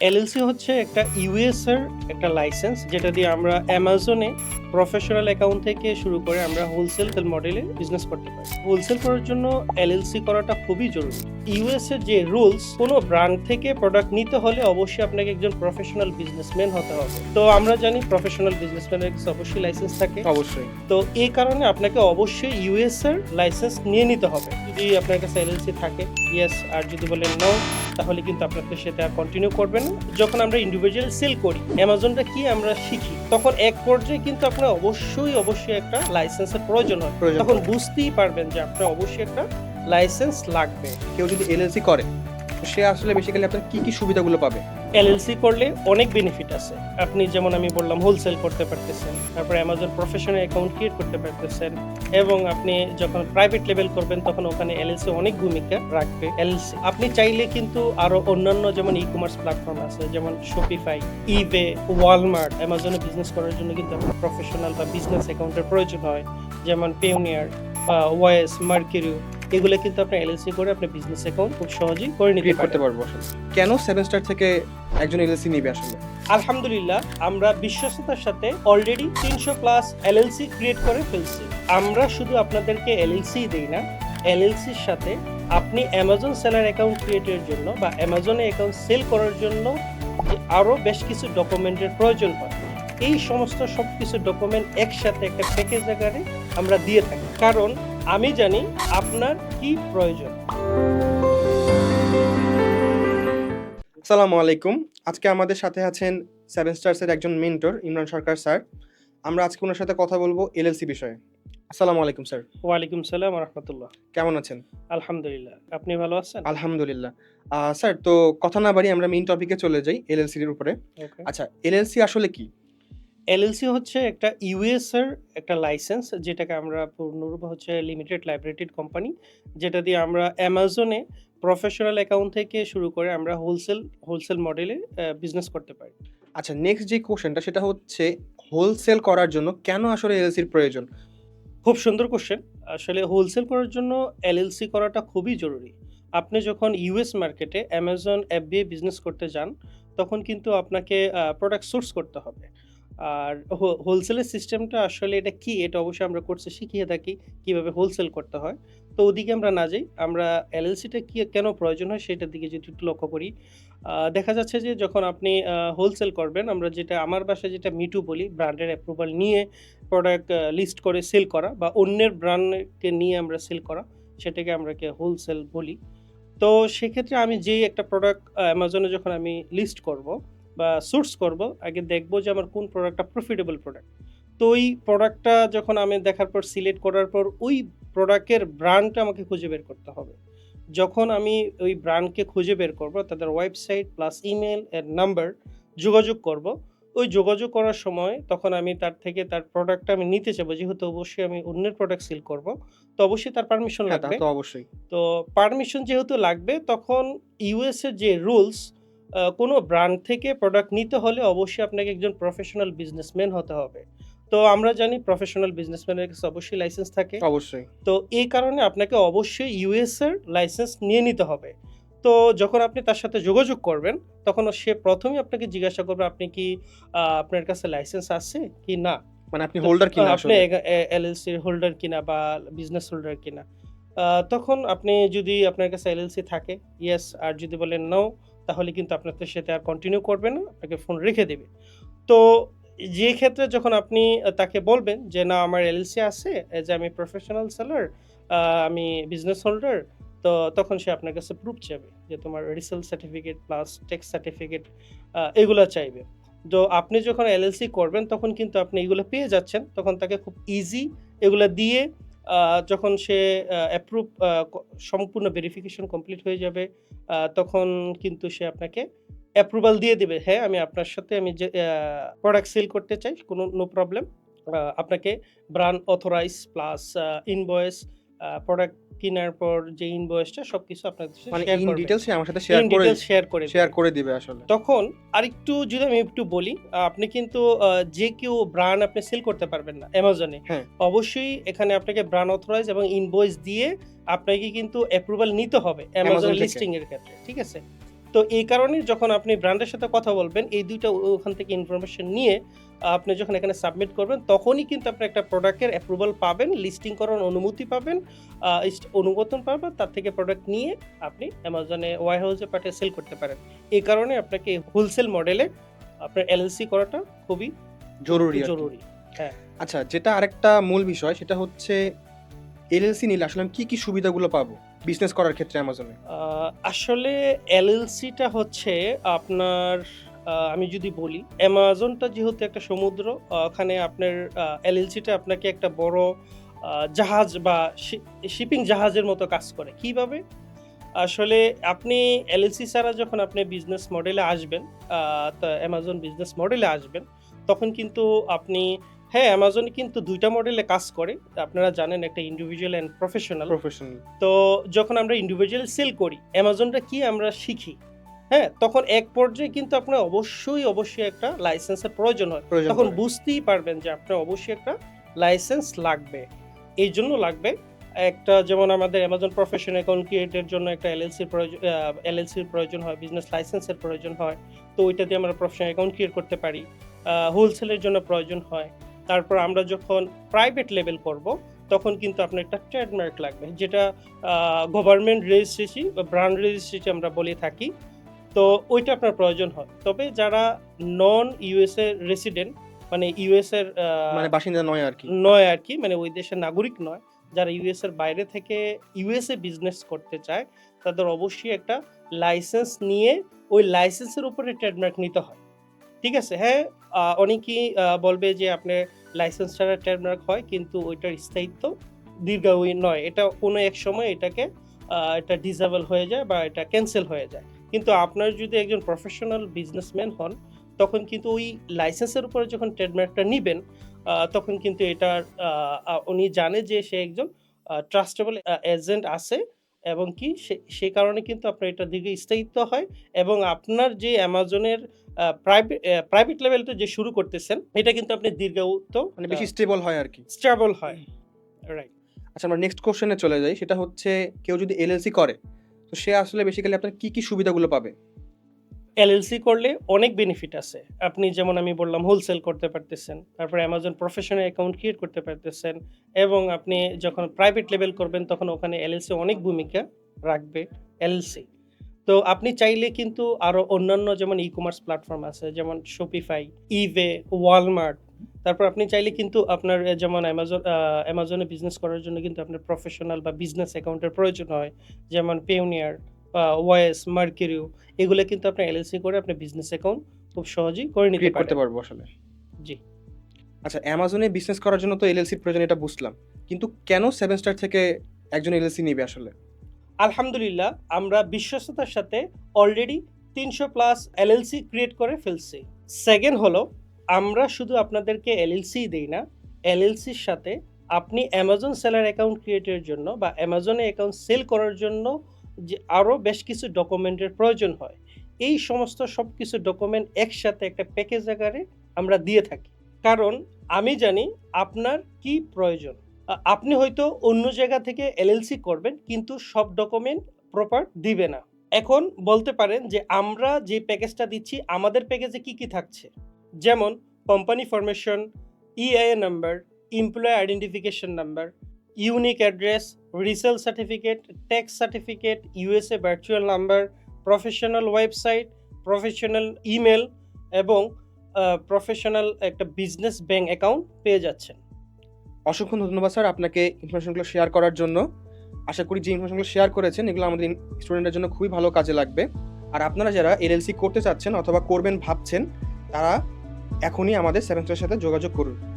LLC হচ্ছে একটা US এর একটা লাইসেন্স যেটা দিয়ে আমরা অ্যামাজনে প্রফেশনাল অ্যাকাউন্ট থেকে শুরু করে আমরা হোলসেল মডেলে বিজনেস করতে পারি। হোলসেল করার জন্য এলএলসি করাটা খুবই জরুরি। ইউএস এর যে রুলস কোনো ব্র্যান্ড থেকে প্রোডাক্ট নিতে হলে অবশ্যই আপনাকে একজন প্রফেশনাল বিজনেসম্যান হতে হবে। তো আমরা জানি প্রফেশনাল বিজনেসম্যানের কাছে অবশ্যই লাইসেন্স থাকে। অবশ্যই। তো এই কারণে আপনাকে অবশ্যই ইউএস এর লাইসেন্স নিয়ে নিতে হবে। যদি আপনার কাছে এলএলসি থাকে ইয়েস আর যদি বলেন নো তাহলে কিন্তু আপনাকে সেটা কন্টিনিউ করবেন যখন আমরা ইন্ডিভিজুয়াল সেল করি অ্যামাজনটা কি আমরা শিখি? তখন এক পর্যায়ে কিন্তু আপনার অবশ্যই অবশ্যই একটা লাইসেন্সের প্রয়োজন হয়। তখন বুঝতেই পারবেন যে আপনার অবশ্যই একটা লাইসেন্স লাগবে। কেউ যদি এলএলসি করে সে আসলে বেসিক্যালি আপনার কি কি সুবিধাগুলো পাবে? এলএলসি করলে অনেক বেনিফিট আছে। আপনি যেমন আমি বললাম হোলসেল করতে পারতেছেন তারপরে অ্যামাজন প্রফেশনাল অ্যাকাউন্ট ক্রিয়েট করতে পারতেছেন এবং আপনি যখন প্রাইভেট লেভেল করবেন তখন ওখানে এলএলসি অনেক ভূমিকা রাখবে। এলএলসি আপনি চাইলে কিন্তু আরও অন্যান্য যেমন ই কমার্স প্ল্যাটফর্ম আছে যেমন শপিফাই ইবে ওয়ালমার্ট অ্যামাজনে বিজনেস করার জন্য কিন্তু আপনার প্রফেশনাল বা বিজনেস অ্যাকাউন্টের প্রয়োজন হয়। যেমন পেউনিয়ার ওয়েস মার্কিরিউ এগুলো কিন্তু আপনি এলএলসি করে আপনি বিজনেস অ্যাকাউন্ট খুব সহজেই করে নিতে করতে পারব আসলে। কেন সেভেন স্টার থেকে একজন এলএলসি নিবে আসলে? আলহামদুলিল্লাহ আমরা বিশ্বস্ততার সাথে অলরেডি তিনশো প্লাস এলএলসি ক্রিয়েট করে ফেলছি। আমরা শুধু আপনাদেরকে এলএলসি দেই না এলএলসির সাথে আপনি অ্যামাজন সেলার অ্যাকাউন্ট ক্রিয়েটের জন্য বা অ্যামাজনে অ্যাকাউন্ট সেল করার জন্য আরও বেশ কিছু ডকুমেন্টের প্রয়োজন হয়। এই সমস্ত সব কিছু ডকুমেন্ট একসাথে একটা প্যাকেজ আকারে আমরা দিয়ে থাকি। কারণ আমি জানি আপনার কি প্রয়োজন। আসসালামু আলাইকুম। আজকে আমাদের সাথে আছেন সেভেন স্টার্সের একজন মেন্টর ইমরান সরকার স্যার। আমরা আজকে ওনার সাথে কথা বলব এলএলসি বিষয়ে। আসসালামু আলাইকুম স্যার। ওয়ালাইকুম সালাম রহমতুল্লাহ। কেমন আছেন? আলহামদুলিল্লাহ। আপনি ভালো আছেন? আলহামদুলিল্লাহ। স্যার তো কথা না বাড়ি আমরা মেইন টপিকে চলে যাই এলএলসির উপরে। আচ্ছা এলএলসি আসলে কি? এলএলসি হচ্ছে একটা ইউএস এর একটা লাইসেন্স যেটাকে আমরা পূর্ণরূপে হচ্ছে লিমিটেড লাইব্রেটেড কোম্পানি যেটা দিয়ে আমরা অ্যামাজনে প্রফেশনাল অ্যাকাউন্ট থেকে শুরু করে আমরা হোলসেল হোলসেল মডেলে বিজনেস করতে পারি। আচ্ছা নেক্সট যে কোশ্চেনটা সেটা হচ্ছে হোলসেল করার জন্য কেন আসলে এলএলসির প্রয়োজন? খুব সুন্দর কোশ্চেন আসলে হোলসেল করার জন্য এলএলসি করাটা খুবই জরুরি। আপনি যখন ইউএস মার্কেটে অ্যামাজন অ্যাপ দিয়ে বিজনেস করতে যান তখন কিন্তু আপনাকে প্রোডাক্ট সোর্স করতে হবে। আর হোলসেলের সিস্টেমটা আসলে এটা কি? এটা অবশ্যই আমরা কোর্সে শিখিয়ে থাকি কীভাবে হোলসেল করতে হয়। তো ওদিকে আমরা না যাই, আমরা এলএলসিটা কি, কেন প্রয়োজন হয় সেটার দিকে যদি একটু লক্ষ্য করি দেখা যাচ্ছে যে যখন আপনি হোলসেল করবেন, আমরা যেটা, আমার বাসায় যেটা মিটু বলি ব্র্যান্ডের অ্যাপ্রুভাল নিয়ে প্রোডাক্ট লিস্ট করে সেল করা বা অন্যের ব্র্যান্ডকে নিয়ে আমরা সেল করা, সেটাকে আমরা হোলসেল বলি। তো সেক্ষেত্রে আমি যেই একটা প্রোডাক্ট অ্যামাজনে যখন আমি লিস্ট করব বা সোর্স করব আগে দেখব যে আমার কোন প্রোডাক্টটা প্রফিটেবল প্রোডাক্ট তো ওই প্রোডাক্টটা যখন আমি দেখার পর সিলেক্ট করার পর ওই প্রোডাক্টের ব্র্যান্ডটা আমাকে খুঁজে বের করতে হবে। যখন আমি ওই ব্র্যান্ডকে খুঁজে বের করব তাদের ওয়েবসাইট প্লাস ইমেল এর নাম্বার যোগাযোগ করব ওই যোগাযোগ করার সময় তখন আমি তার থেকে তার প্রোডাক্টটা আমি নিতে চাইব যেহেতু অবশ্যই আমি অন্যের প্রোডাক্ট সেল করব তো অবশ্যই তার পারমিশন হ্যাঁ লাগবে। তো অবশ্যই। তো পারমিশন যেহেতু লাগবে তখন ইউএস এর যে রুলস কোনো ব্র্যান্ড থেকে প্রোডাক্ট নিতে হলে অবশ্যই আপনাকে একজন প্রফেশনাল বিজনেসম্যান হতে হবে। তো আমরা জানি প্রফেশনাল বিজনেসম্যানের কাছে অবশ্যই লাইসেন্স থাকে। অবশ্যই। তো এই কারণে আপনাকে অবশ্যই ইউএস এর লাইসেন্স নিয়ে নিতে হবে। তো যখন আপনি তার সাথে যোগাযোগ করবেন তখন সে প্রথমেই আপনাকে জিজ্ঞাসা করবে আপনি কি আপনার কাছে লাইসেন্স আছে কি না? মানে আপনি হোল্ডার কিনা আপনি এলএলসি হোল্ডার কিনা বা বিজনেস হোল্ডার কিনা? তখন আপনি যদি আপনার কাছে এলএলসি থাকে ইয়েস আর যদি বলেন নো তাহলে কিন্তু আপনার তো সেটা আর কন্টিনিউ করবে না আপনাকে ফোন রেখে দেবে। তো যে ক্ষেত্রে যখন আপনি তাকে বলবেন যে, না, আমার এলএলসি আছে এজ আমি প্রফেশনাল সেলার আমি বিজনেস হোল্ডার তো তখন সে আপনার কাছে প্রুফ চাইবে যে, তোমার resale certificate plus tax certificate এগুলো চাইবে। তো আপনি যখন এলএলসি করবেন, তখন কিন্তু আপনি এগুলো পেয়ে যাচ্ছেন, তখন তাকে খুব ইজি এগুলো দিয়ে যখন সে অ্যাপ্রুভ সম্পূর্ণ ভেরিফিকেশন কমপ্লিট হয়ে যাবে তখন কিন্তু সে আপনাকে অ্যাপ্রুভাল দিয়ে দেবে হ্যাঁ আমি আপনার সাথে, আমি যে প্রোডাক্ট সেল করতে চাই, কোনো নো প্রবলেম আপনাকে brand authorise plus invoice product কেনার পর যে ইনভয়েসটা সবকিছু আপনাদের আপনার মানে শেয়ার ইন ডিটেলস আমার সাথে শেয়ার করে শেয়ার করে শেয়ার করে দিবে আসলে। তখন আরেকটু যদি আমি একটু বলি আপনি কিন্তু যে কেউ ব্র্যান্ড আপনি সেল করতে পারবেন না অ্যামাজনে হ্যাঁ। অবশ্যই এখানে আপনাকে ব্র্যান্ড অথরাইজ এবং ইনভয়েস দিয়ে আপনাকে কিন্তু অ্যাপ্রুভাল নিতে হবে অ্যামাজন লিস্টিং এর ক্ষেত্রে ঠিক আছে? তো এই কারণে যখন আপনি ব্র্যান্ডের সাথে কথা বলবেন এই দুইটা ওখান থেকে ইনফরমেশন নিয়ে আপনি যখন এখানে সাবমিট করবেন তখনই কিন্তু আপনি একটা প্রোডাক্টের অ্যাপ্রুভাল পাবেন লিস্টিং করার অনুমতি পাবেন অনুমোদন পাবেন তার থেকে প্রোডাক্ট নিয়ে আপনি অ্যামাজনে ওয়ার হাউসে পাঠিয়ে সেল করতে পারেন। এই কারণে আপনাকে হোলসেল মডেলে আপনার এলএলসি করাটা খুবই জরুরি জরুরি হ্যাঁ। আচ্ছা যেটা আরেকটা মূল বিষয় সেটা হচ্ছে এলএলসি নিলে আসলে আমি কি কি সুবিধাগুলো পাবো? বিজনেস করার ক্ষেত্রে অ্যামাজনে আসলে এলএলসিটা হচ্ছে আপনার আমি যদি বলি অ্যামাজনটা যেহেতু একটা সমুদ্র ওখানে আপনার এলএলসিটা আপনাকে একটা বড় জাহাজ বা শিপিং জাহাজের মতো কাজ করে। কীভাবে? আসলে আপনি এলএলসি ছাড়া যখন আপনি বিজনেস মডেলে আসবেন অ্যামাজন বিজনেস মডেলে আসবেন, তখন কিন্তু আপনি হ্যাঁ অ্যামাজন কিন্তু দুইটা মডেলে কাজ করে। আপনারা জানেন একটা ইন্ডিভিজুয়াল অ্যান্ড প্রফেশনাল প্রফেশনাল তো যখন আমরা ইন্ডিভিজুয়াল সেল করি অ্যামাজনটা কি আমরা শিখি? হ্যাঁ তখন এক পর্যায়ে কিন্তু আপনার অবশ্যই অবশ্যই একটা লাইসেন্সের প্রয়োজন হয়। তখন বুঝতেই পারবেন যে আপনার অবশ্যই একটা লাইসেন্স লাগবে। এই জন্য লাগবে। একটা যেমন আমাদের অ্যামাজন প্রফেশন অ্যাকাউন্ট ক্রিয়েটের জন্য একটা এলএলসির প্রয়োজন এলএলসির প্রয়োজন হয় বিজনেস লাইসেন্সের প্রয়োজন হয়। তো ওইটা দিয়ে আমরা প্রফেশনাল অ্যাকাউন্ট ক্রিয়েট করতে পারি। হোলসেলের জন্য প্রয়োজন হয়। তারপর আমরা যখন প্রাইভেট লেভেল করব তখন কিন্তু আপনার একটা ট্রেডমার্ক লাগবে যেটা গভর্নমেন্ট রেজিস্ট্রেসি বা ব্র্যান্ড রেজিস্ট্রেসি আমরা বলে থাকি। তো ওইটা আপনার প্রয়োজন হয়। তবে যারা নন ইউএসএ রেসিডেন্ট মানে ইউএস এর মানে বাসিন্দা নয় আর কি। নয় আর কি মানে ওই দেশের নাগরিক নয় যারা ইউএস এর বাইরে থেকে ইউএসএ বিজনেস করতে চায় তাদের অবশ্যই একটা লাইসেন্স নিয়ে ওই লাইসেন্সের উপরে ট্রেডমার্ক নিতে হয়। ঠিক আছে হ্যাঁ অনেকেই বলবে যে আপনার লাইসেন্স ছাড়া ট্রেডমার্ক হয়, কিন্তু ওইটার স্থায়িত্ব দীর্ঘায়ী নয়। এটা কোনো এক সময় এটাকে এটা ডিসেবল হয়ে যায় বা এটা ক্যান্সেল হয়ে যায়। কিন্তু আপনার যদি একজন প্রফেশনাল বিজনেসম্যান হন, তখন কিন্তু ওই লাইসেন্সের উপরে যখন ট্রেডমার্কটা নেবেন তখন কিন্তু এটার উনি জানে যে সে একজন ট্রাস্টেবল এজেন্ট আছে এবং কি সে- কারণে কিন্তু আপনার এটা দীর্ঘ স্থায়িত্ব হয় এবং আপনার যে অ্যামাজনের প্রাইভেট প্রাইভেট লেভেলটা যে শুরু করতেছেন এটা কিন্তু আপনি দীর্ঘায়িত মানে বেশি স্টেবল হয় আর কি। স্টেবল হয় রাইট আচ্ছা আমরা নেক্সট কোশ্চেনে চলে যাই সেটা হচ্ছে কেউ যদি এলএলসি করে তো সে আসলে বেসিক্যালি আপনার কি কি সুবিধাগুলো পাবে? এলএলসি করলে অনেক বেনিফিট আছে। আপনি যেমন আমি বললাম হোলসেল করতে পারতেছেন, তারপরে অ্যামাজন প্রফেশনাল অ্যাকাউন্ট ক্রিয়েট করতে পারতেছেন এবং আপনি যখন প্রাইভেট লেভেল করবেন, তখন ওখানে এলএলসি অনেক ভূমিকা রাখবে এলএলসি তো আপনি চাইলে কিন্তু আরও অন্যান্য যেমন ই কমার্স প্ল্যাটফর্ম আছে, যেমন শপিফাই ইভে ওয়ালমার্ট তারপর আপনি চাইলে কিন্তু আপনার যেমন অ্যামাজন অ্যামাজনে বিজনেস করার জন্য কিন্তু আপনার প্রফেশনাল বা বিজনেস অ্যাকাউন্টের প্রয়োজন হয়, যেমন পেউনিয়ার ওয়েস মার্কিরিউ এগুলো কিন্তু আপনি এলএলসি করে আপনি বিজনেস অ্যাকাউন্ট খুব সহজেই করে নিতে করতে পারব আসলে। জি। আচ্ছা অ্যামাজনে বিজনেস করার জন্য তো এলএলসির প্রয়োজন এটা বুঝলাম। কিন্তু কেন সেভেন স্টার থেকে একজন এলএলসি নেবে আসলে? আলহামদুলিল্লাহ আমরা বিশ্বস্ততার সাথে অলরেডি তিনশো প্লাস এলএলসি ক্রিয়েট করে ফেলছি। সেকেন্ড হলো আমরা শুধু আপনাদেরকে এলএলসি দিই না এলএলসির সাথে আপনি অ্যামাজন সেলার অ্যাকাউন্ট ক্রিয়েটের জন্য বা অ্যামাজনে অ্যাকাউন্ট সেল করার জন্য যে আরও বেশ কিছু ডকুমেন্টের প্রয়োজন হয়। এই সমস্ত সব কিছু ডকুমেন্ট একসাথে একটা প্যাকেজ আকারে আমরা দিয়ে থাকি। কারণ আমি জানি আপনার কি প্রয়োজন। আপনি হয়তো অন্য জায়গা থেকে এলএলসি করবেন, কিন্তু সব ডকুমেন্ট প্রপার দিবে না। এখন বলতে পারেন যে আমরা যে প্যাকেজটা দিচ্ছি, আমাদের প্যাকেজে কি কি থাকছে? যেমন company formation EIN number employ identification number unique address resale certificate tax certificate USA virtual number professional website professional email এবং প্রফেশনাল একটা বিজনেস ব্যাংক অ্যাকাউন্ট পেয়ে যাচ্ছেন। অসংখ্য ধন্যবাদ স্যার আপনাকে ইনফরমেশনগুলো শেয়ার করার জন্য। আশা করি যে ইনফরমেশনগুলো শেয়ার করেছেন, এগুলো আমাদের স্টুডেন্টের জন্য খুবই ভালো কাজে লাগবে। আর আপনারা যারা এলএলসি করতে চাচ্ছেন অথবা করবেন ভাবছেন, তারা এখনই আমাদের সেভেন সাথে যোগাযোগ করুন।